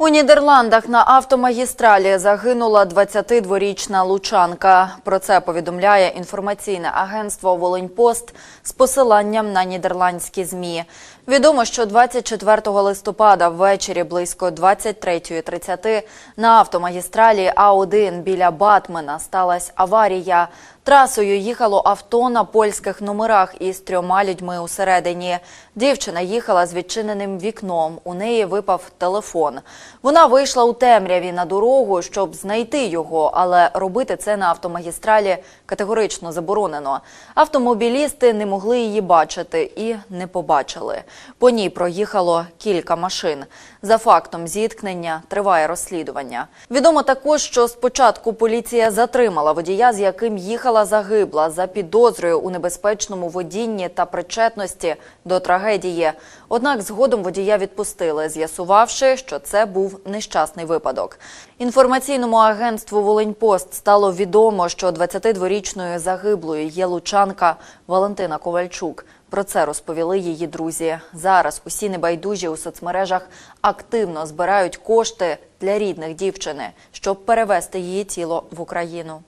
У Нідерландах на автомагістралі загинула 22-річна лучанка. Про це повідомляє інформаційне агентство «Волиньпост» з посиланням на нідерландські ЗМІ. Відомо, що 24 листопада ввечері близько 23.30 на автомагістралі А1 біля Батмена сталася аварія. Трасою їхало авто на польських номерах із трьома людьми усередині. Дівчина їхала з відчиненим вікном. У неї випав телефон. Вона вийшла у темряві на дорогу, щоб знайти його, але робити це на автомагістралі категорично заборонено. Автомобілісти не могли її бачити і не побачили. По ній проїхало кілька машин. За фактом зіткнення триває розслідування. Відомо також, що спочатку поліція затримала водія, з яким їхала загибла за підозрою у небезпечному водінні та причетності до трагедії. Однак згодом водія відпустили, з'ясувавши, що це був нещасний випадок. Інформаційному агентству «Волиньпост» стало відомо, що 22-річною загиблою є лучанка Валентина Ковальчук. Про це розповіли її друзі. Зараз усі небайдужі у соцмережах активно збирають кошти для рідних дівчини, щоб перевести її тіло в Україну.